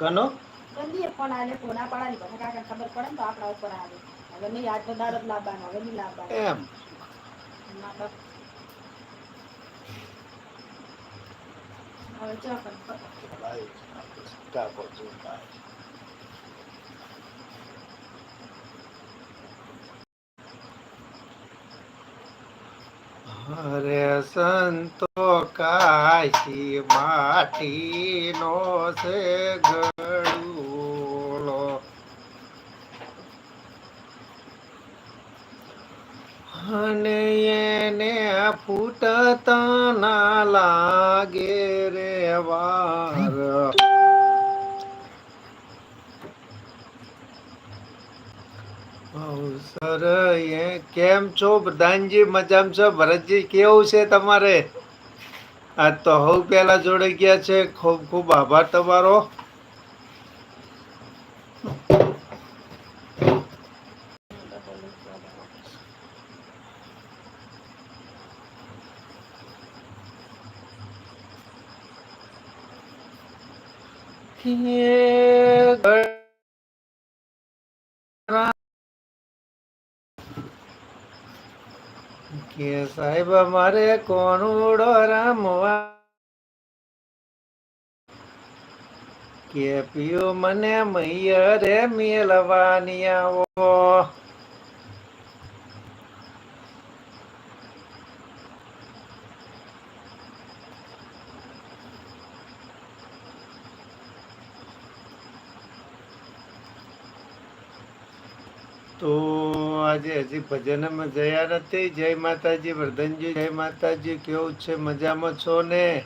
કનો? ગંદી ફોન આલે ફોના પાડાની ભલે કાકા ખબર પડે ને તો આપણા ઉપર આવે. હવે નહીં આજ તો દાડત લાવવાનો હવે નહીં લાવવાનો. એમ. હવે ચા હરે સંતો કાશી માટીનો છે ગળુલો. અને એને ફૂટતા ના લાગે રે વાર. સર, એ કેમ છો? પ્રધાનજી મજામાં છો? ભરતજી, કેવું છે તમારે? આજ તો હવ પેલા જોડે ગયા છે. ખૂબ ખૂબ આભાર તમારો કે સાહેબ મારે કોનુડો રામવા? કે પીયો મને મૈયરે મેલવાની આવો. તો આજે હજી ભજનમાં જયા નથી જય માતાજી, વર્ધનજી, જય માતાજી. કેવું છે? મજામાં છો ને?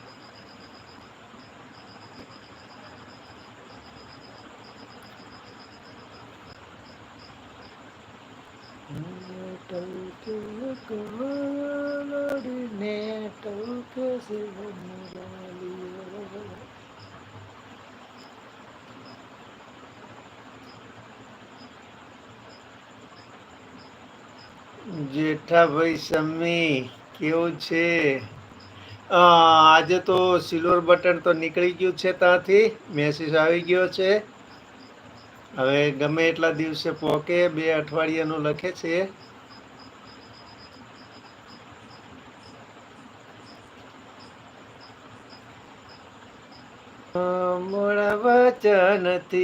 જેઠાભાઈ સમી કેવું છે? આજે તો સિલ્વર બટન તો નીકળી ગયું છે ત્યાંથી. મેસેજ આવી ગયો છે. હવે ગમે એટલા દિવસે પોકે, બે અઠવાડિયાનું લખે છે. મૂળ વચનથી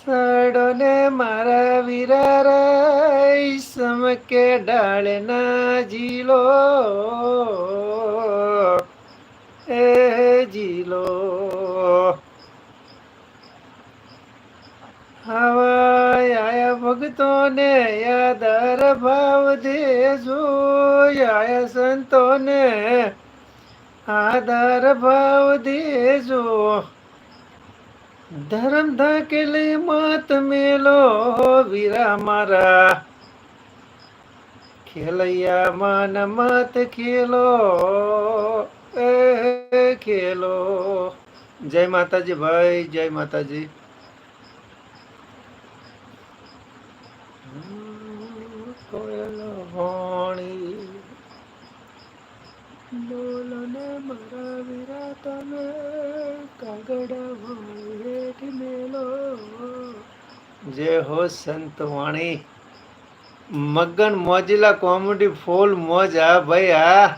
સડો ને મારા વીરા સમકે ડાળે ના જીલો એ જીલો હવા આયા ભક્તો ને યાદર ભાવ દેજો. યા સંતો ને આદર ભાવ દેજો. ધર્મ ધકેલી મત મેલો વીરા મારા. ખેલૈયા મન મત ખેલો, એ ખેલો. જય માતાજી ભાઈ, જય માતાજી. કોયલ વાણી બોલો મારા વીરા તમે કાગડા વાળેથી મેલો જય હો સંત વાણી, મગન મોજીલા કોમેડી ફૂલ મોજ આ ભાઈ, આ.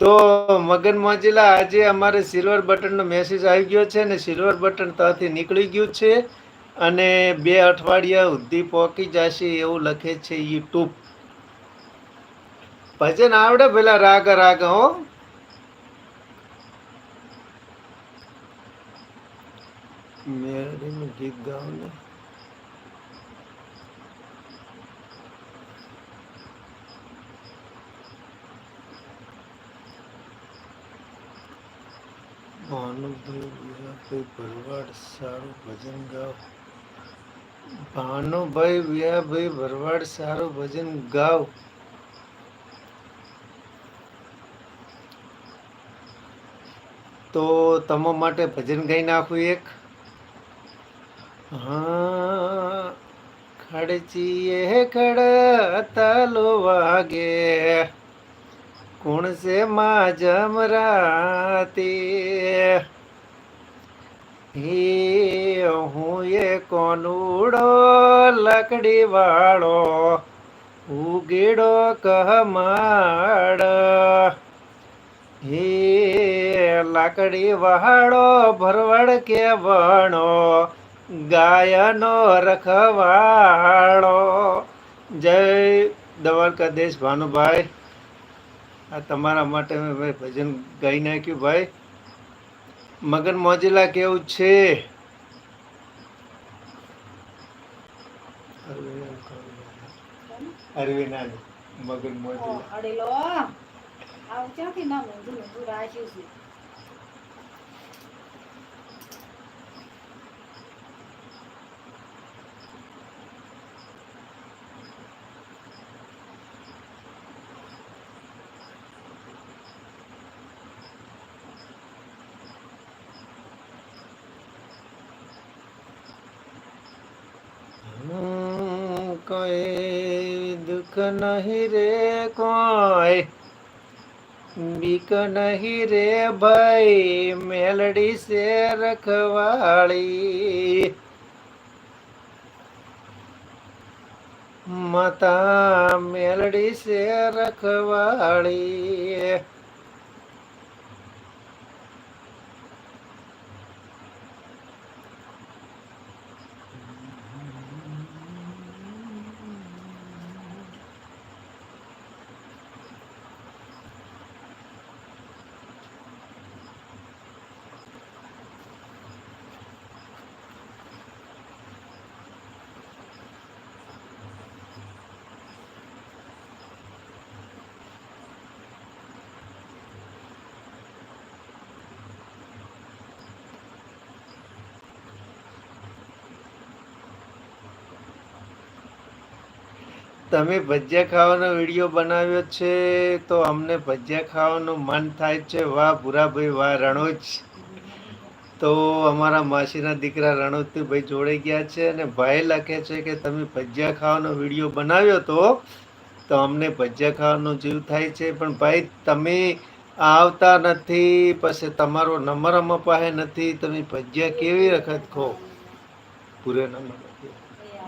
તો મગન મોજીલા આજે અમારે સિલ્વર બટનનો મેસેજ આવી ગયો છે ને સિલ્વર બટન ત્યાંથી નીકળી ગયું છે અને બે અઠવાડિયા સુધી પહોંચી જશે એવું લખે છે યુટ્યુબ. ભજન આવડે પેલા રાગ રાગ, હો. મેરડીનું ગીત ગાવ ને. ભાનુભાઈ વિયાભાઈ ભરવાડ સારું ભજન ગાવ ભાનુભાઈ વિયાભાઈ ભરવાડ સારું ભજન ગાવ તો તમારા માટે ભજન ગાઈ નાખું એક. હા, ખડચીએ ખડ તાલો વાગે. કોણ છે માં જમરાતી હે, હું એ કોનુડો લકડી વાળો. ઉગીડો કહમાડ હે લાકડી વહાડો, ભરવડ કે વણો ગાયનો રખવાળો જય દ્વારકાધીશ ભાનુભાઈ. આ તમારા માટે મેં ભાઈ ભજન ગાઈ નાખ્યું ભાઈ. મગન મોજીલા કેવું છે? અરવિંદ મગન મોજીલા અડેલો આવું ક્યાંથી ના ઊંધું ઊંધું રાખ્યું છે હમ, કોઈ દુઃખ નહીં રે કોઈ, બીક નહીં રે ભાઈ, મેલડી સે રખવાળી માતા મેલડી સે રખવાળી તમે ભજીયા ખાવાનો વીડિયો બનાવ્યો છે તો અમને ભજીયા ખાવાનું મન થાય છે. વાહ ભૂરાભાઈ વાહ, રણોજ. તો અમારા માસીના દીકરા રણોજથી ભાઈ જોડાઈ ગયા છે અને ભાઈ લખે છે કે તમે ભજીયા ખાવાનો વીડિયો બનાવ્યો તો તો અમને ભજીયા ખાવાનો જીવ થાય છે. પણ ભાઈ, તમે આવતા નથી, પછી તમારો નંબર અમારા પાસે નથી. તમે ભજીયા કેવી વખત ખો? પૂરે નંબર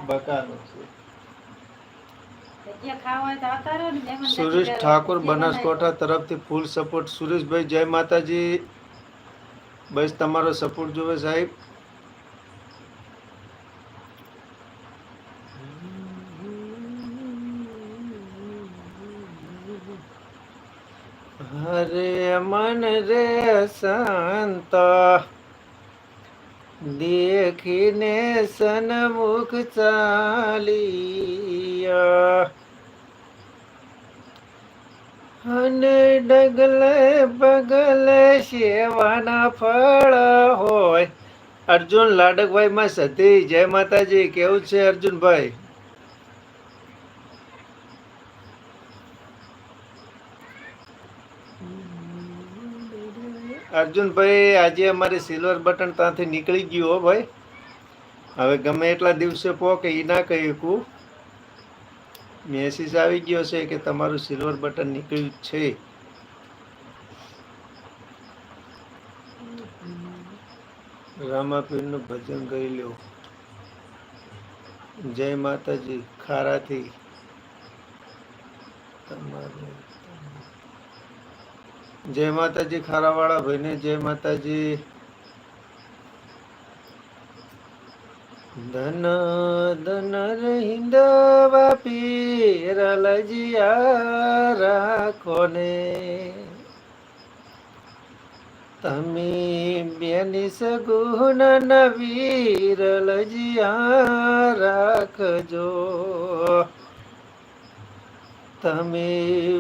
બકાનો છે ભજીયા ખાવા હોય તો આવતા રહો ને મહેમાન સુરેશ ઠાકોર બનાસકોટા બનાસકાંઠા તરફથી ફૂલ સપોર્ટ સુરેશભાઈ જય માતાજી. બસ તમારો સપોર્ટ જોવે સાહેબ. હરે મન રે સંત. દેખીને સન્મુખ ચાલિયા. અને ડગલે બગલે સેવાના ફળ હોય. અર્જુન લાડકભાઈ માં સતી. જય માતાજી. કેવું છે અર્જુનભાઈ? અર્જુનભાઈ, આજે અમારે સિલ્વર બટન ત્યાંથી નીકળી ગયું હો ભાઈ. હવે ગમે એટલા દિવસે પો કે એ ના કહી શકું. મેસેજ આવી ગયો છે કે તમારું સિલ્વર બટન નીકળ્યું છે. રામાપીરનું ભજન કરી લ્યો જય માતાજી, ખારાથી. તમારે જય માતાજી, ખારાવાળા ભાઈને જય માતાજી. ધન ધન રહિંદવા પીર રલજિયા રાખો ને તમે બેની સગુણ નવી લજિયા રાખજો. તમે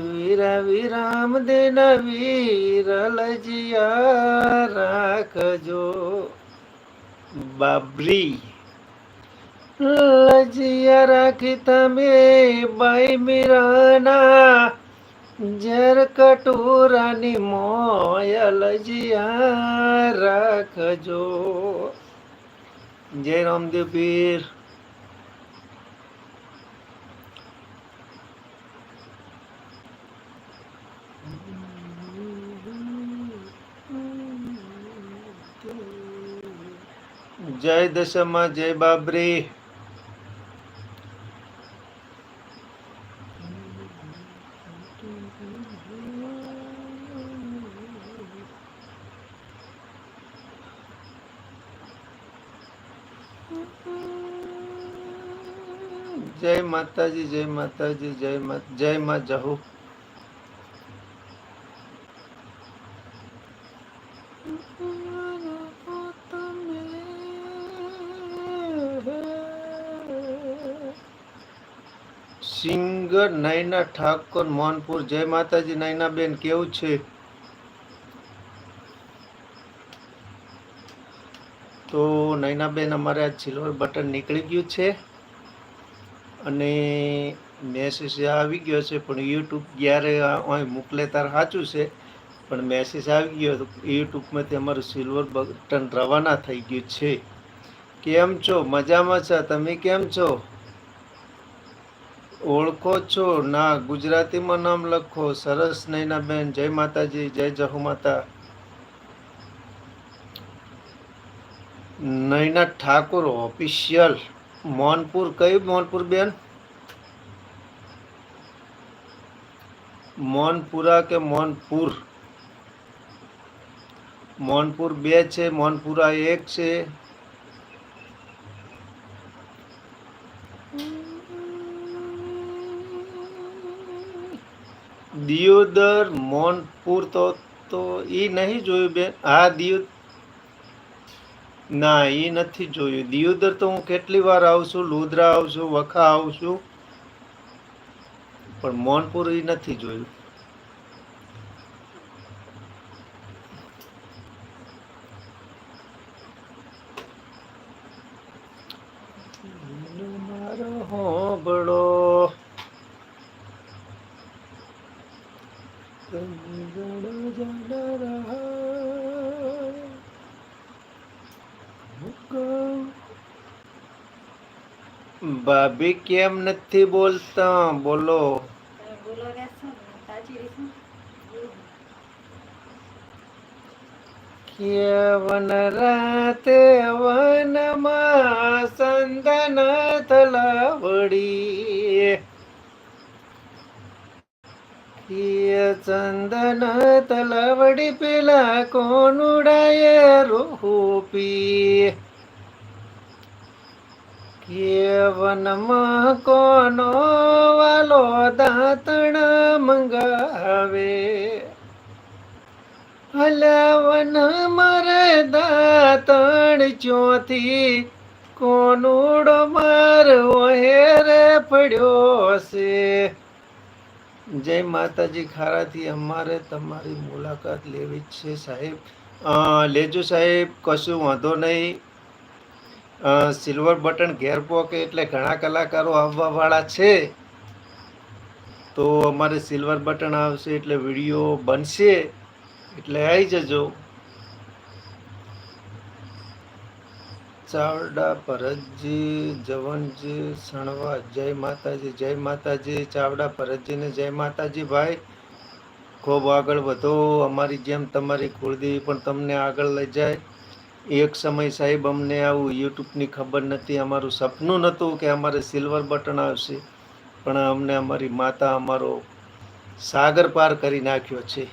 વીરા વિરામ દે નવી લજિયા રાખજો. બાબરી લજિયા રાખી તમે બાઈ મીરાના જર કટુરાની મોય લજિયા રાખજો. જય રામદેવ પીર. જય દશમા, જય બાબરી. જય માતાજી જય માતાજી, જય જય મા જહુ. સિંગર નયના ઠાકોર, મોહનપુર. જય માતાજી નયના બેન કેવું છે? તો નૈનાબેન અમારે આ સિલ્વર બટન નીકળી ગયું છે. અને મેસેજ આવી ગયો છે, પણ યુટ્યુબ જ્યારે મોકલે તાર સાચું છે. પણ મેસેજ આવી ગયો તો યુટ્યુબમાંથી અમારું સિલ્વર બટન રવાના થઈ ગયું છે. કેમ છો? મજામાં છો? તમે કેમ છો? ઓળખો છો? ના, ગુજરાતીમાં નામ લખો. સરસ નૈનાબેન. જય માતાજી, જય જહુ માતા. નૈના ઠાકોર ઓફિશિયલ મોનપુર કયું મોનપુર બેન? મોનપુરા કે મોનપુર મોનપુર બે છે મોનપુરા એક છે. દિયોદર મોનપુર તો તો એ નહીં જોયું બેન? હા, દિયો ના એ નથી જોયું. દિયોદર તો હું કેટલી વાર આવું છું, લુદ્રા આવું વખા આવું છું, પણ મોનપુર એ નથી જોયું મારો હોબળો કંગળ જલ રહા ભાભી કેમ નથી બોલતા? બોલો. કેવન રાતે વનમાં સંદન તલાવડી ચંદન તલાવડી પેલા કોનુડાએ રૂપી કેવનમાં કોનો વાલો દાંતણ મંગાવે? હલવન મરે દાંતણ ચોથી, કોનુડો મારો હેરે પડ્યો છે. જય માતાજી, ખારાથી અમારે તમારી મુલાકાત લેવી છે સાહેબ. લેજો સાહેબ, કશું વાંધો નહીં. સિલ્વર બટન ઘેર પોકે એટલે ઘણા કલાકારો આવવાવાળા છે. તો અમારે સિલ્વર બટન આવશે એટલે વીડિયો બનશે. એટલે આવી જજો. ચાવડા ભરતજી, જવનજી સણવા જય માતાજી જય માતાજી, ચાવડા ભરતજીને જય માતાજી ભાઈ. ખૂબ આગળ વધો. અમારી જેમ તમારી કુળદેવી પણ તમને આગળ લઈ જાય. એક સમય સાહેબ, અમને આવું યુટ્યુબની ખબર નથી. અમારું સપનું નહોતું કે અમારે સિલ્વર બટન આવશે. પણ અમને અમારી માતા અમારો સાગર પાર કરી નાખ્યો છે.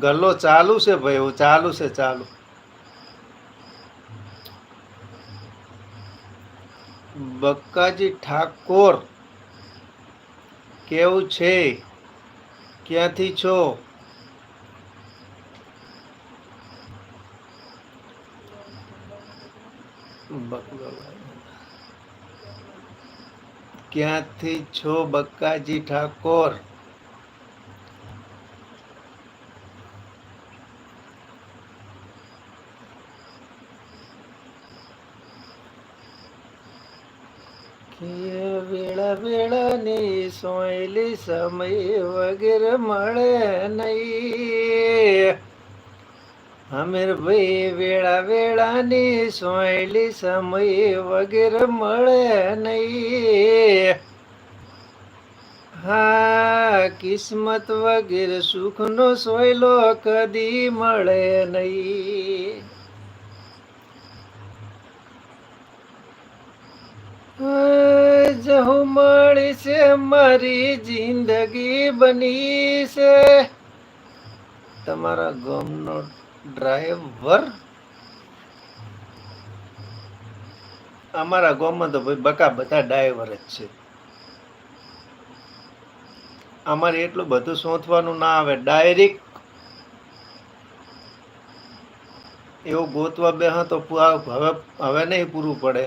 ગલ્લો ચાલુ છે ભાઈ ચાલુ છે, ચાલુ. બક્કાજી ઠાકોર, કેવું છે? ક્યાંથી છો? ક્યાંથી છો બક્કાજી ઠાકોર? વેળા વેળાની સોયલી સમય વગેરે મળે નહીં. અમીર ભાઈ વેળા વેળાની સોયલી સમય વગેરે મળે નહીં. હા, કિસ્મત વગેરે સુખનો સોયલો કદી મળે નહીં. જહુ મળી છે, મારી જિંદગી બની છે. તમારા ગામનો ડ્રાઈવર? અમારા ગામમાં તો ભાઈ બકા બધા ડ્રાઈવર જ છે. અમારે એટલું બધું સોંથવાનું ના આવે, ડાયરેક્ટ એવું ગોતવા બે તો હવે હવે નહીં પૂરું પડે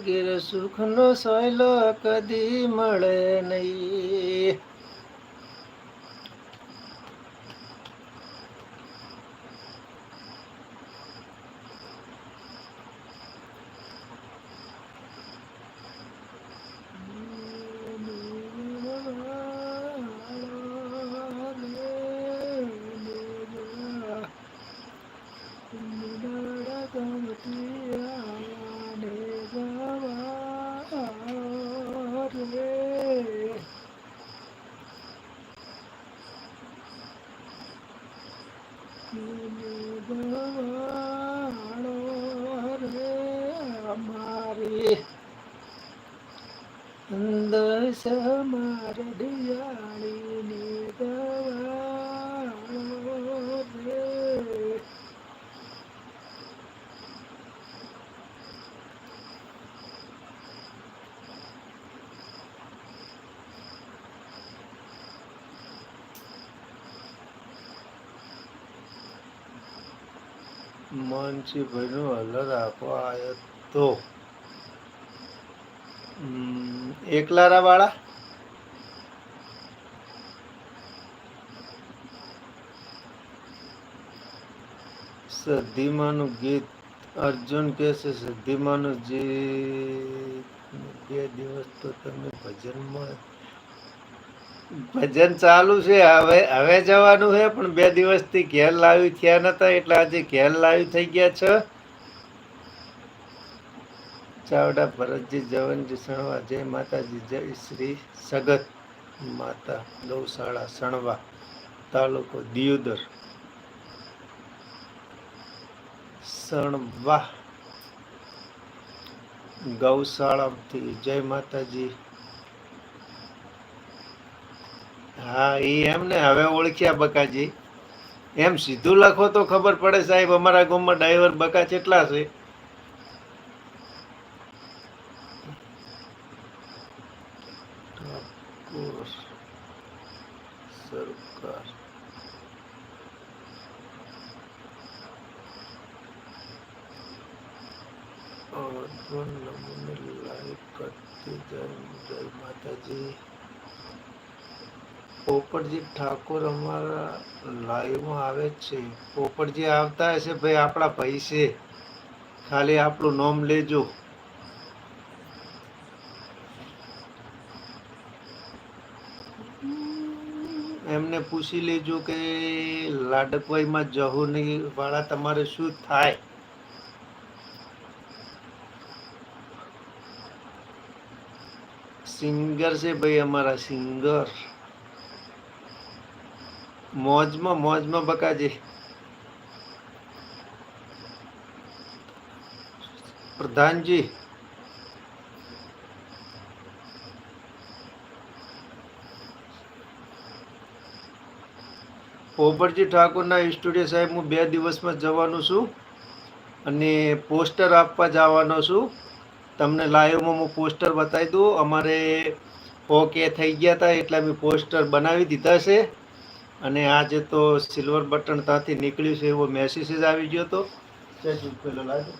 વગેરે સુખનો સોયલો કદી મળે નહીં. માનસીભાઈ નો હલર આપવા આવ્યો તો એકલારા વાળા? સધીમાનું ગીત. અર્જુન કે છે સધીમાનું જે બે દિવસ તો તમે ભજનમાં ભજન ચાલુ છે, હવે હવે જવાનું છે, પણ બે દિવસથી ઘેર લાવી થયા નતા, એટલે આજે ઘેર લાવી થઈ ગયા છે. ચાવડા ભરતજી જવનજી સણવા જય માતાજી, જય શ્રી સગત માતા, ગૌશાળા, સણવા તાલુકો દિયોદર. સણવા ગૌશાળાથી જય માતાજી. હા એ એમ ને હવે ઓળખ્યા બકાજી. એમ સીધું લખો તો ખબર પડે સાહેબ, અમારા ગામમાં ડ્રાઈવર બકા કેટલા છે? માતાજી. પોપટજી ઠાકોર અમારા લાઈવમાં આવે છે. પોપટજી આવતા હશે ભાઈ, આપણા ભાઈ ખાલી આપણું નામ લેજો. એમને પૂછી લેજો કે લાડકવાઈમાં નહીં વાળા તમારે શું થાય? સિંગર છે ભાઈ અમારા સિંગર. મોજમાં મોજમાં બકાજી. પ્રધાનજી. પોપટજી ઠાકોરના સ્ટુડિયો સાહેબ, હું બે દિવસમાં જવાનું છું અને પોસ્ટર આપવા જવાનો છું. તમને લાઈવમાં હું પોસ્ટર બતાવી દઉં. અમારે ઓકે થઈ ગયા હતા એટલે અમે પોસ્ટર બનાવી દીધા છે. અને આજે તો સિલ્વર બટન ત્યાંથી નીકળ્યું છે એવો મેસેજ આવી ગયો જજ પેલો લાગે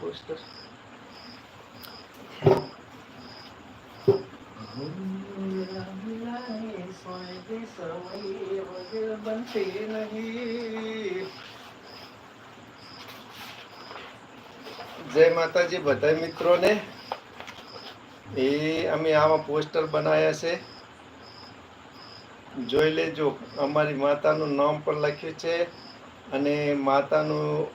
જય માતાજી બધા મિત્રોને. એ અમે આવા પોસ્ટર બનાવ્યા છે. જોઈ લેજો. અમારી માતાનું નામ પણ લખ્યું છે અને માતાનું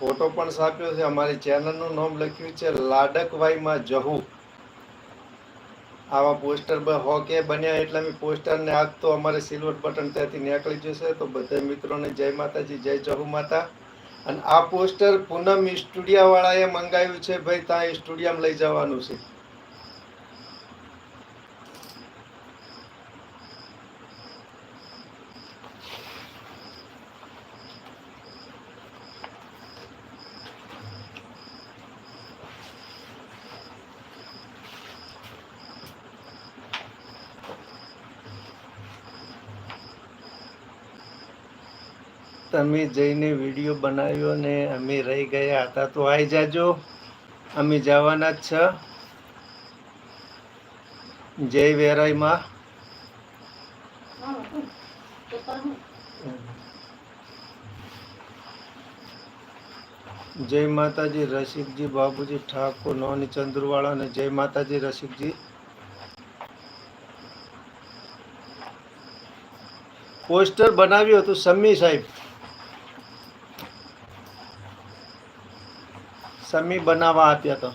ફોટો પણ છાપ્યો છે. અમારી ચેનલનું નામ લખ્યું છે લાડકવાઈમાં જહુ. આવા પોસ્ટર બ- હો કે બન્યા એટલે અમે પોસ્ટરને આજ તો અમારે સિલ્વર બટન ત્યાંથી નીકળી જશે. તો બધા મિત્રોને જય માતાજી, જય જહુ માતા. અને આ પોસ્ટર પૂનમ સ્ટુડિયાવાળાએ મંગાવ્યું છે. ભાઈ, ત્યાં સ્ટુડિયામાં લઈ જવાનું છે. તમે જઈને વીડિયો બનાવ્યો ને અમે રહી ગયા હતા. તો આવી જાજો. અમે જવાના જ છે. જય વેરાઈમાં. જય માતાજી રસિકજી બાબુજી ઠાકોર, નોની ચંદ્રવાળા અને જય માતાજી રસિકજી. પોસ્ટર બનાવ્યું હતું સમી સાહેબ. સમી બનાવવા આપ્યા તો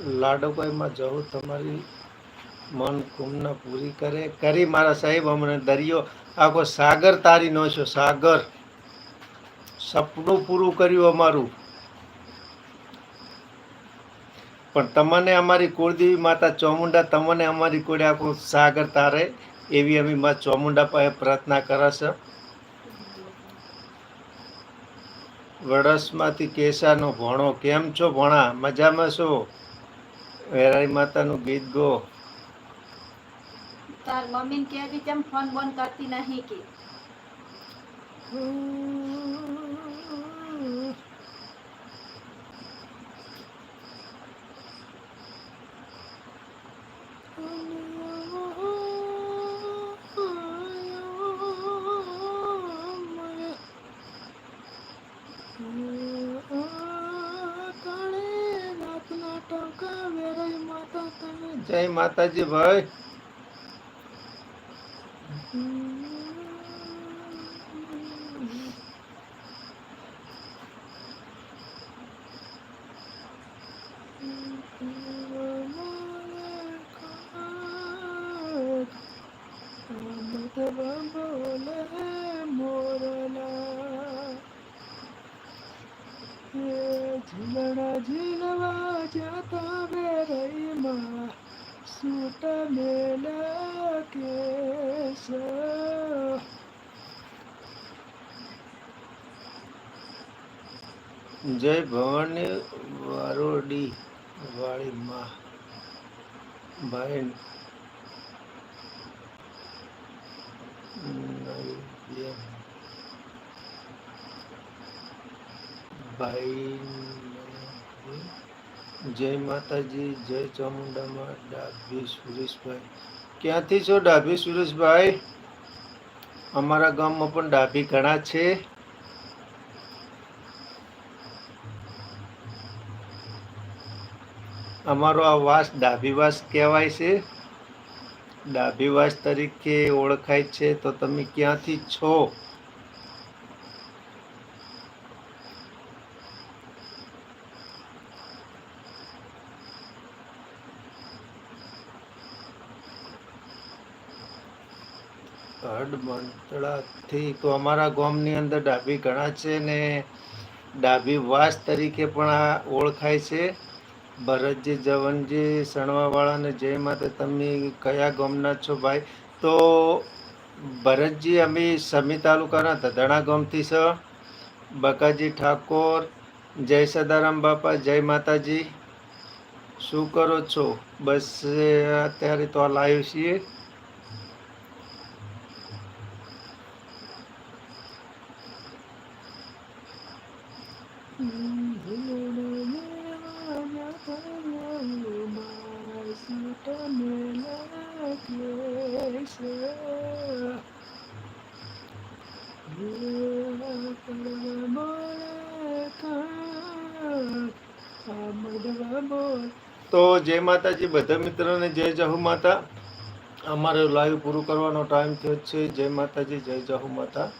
લાડુભાઈમાં જવું તમારી મન કુમના પૂરી કરે. કરી મારા સાહેબ, અમને દરિયો આખો સાગર તારી નો છો સાગર. સપનું પૂરું કર્યું અમારું. પણ તમને અમારી કુળદેવી માતા ચોમુંડા, તમને અમારી કુળે આખું સાગર તારે, એવી અમે મા ચોમુંડા પાસે પ્રાર્થના કરે છે. વડસમાંથી કેસાનો ભણો કેમ છો ભણા? મજામાં છો? વેરાઈ માતાનું ગીત ગો. તાર મમ્મીને કહેજે કેમ ફોન બોન કરતી નહીં કે. માતાજી ભાઈ ઝીલણા ઝીલવા જતા બેરઈમાં સૂટ મેલા કેસ જય ભવાની વારોડી વાળી માં. ભાઈ. ભાઈ જય માતાજી, જય ચામુંડામાં ડાભી સુરેશભાઈ. ક્યાંથી છો ડાભી સુરેશભાઈ? અમારા ગામમાં પણ ડાભી ઘણા છે. અમારો આ વાસ ડાભી વાસ કહેવાય છે. ડાભી વાસ તરીકે ઓળખાય છે. તો તમે ક્યાંથી છો? હડમંતળાથી તો અમારા ગામની અંદર ડાભી ઘણા છે ને ડાભી વાસ તરીકે પણ આ ઓળખાય છે. ભરતજી, જવનજી સણવાવાળાને જય માતા તમે કયા ગામના છો ભાઈ? તો ભરતજી, અમે સમી તાલુકાના ધધણા ગામથી છ. બકાજી ઠાકોર, જય સદારામ બાપા, જય માતાજી. શું કરો છો? બસ, અત્યારે તો આ લાઈવ છીએ. માતાજી, બધા મિત્રોને જય જહુ માતા. અમારે લાઈવ પૂરું કરવાનો ટાઈમ થયો છે. જય માતાજી, જય જહુ માતા.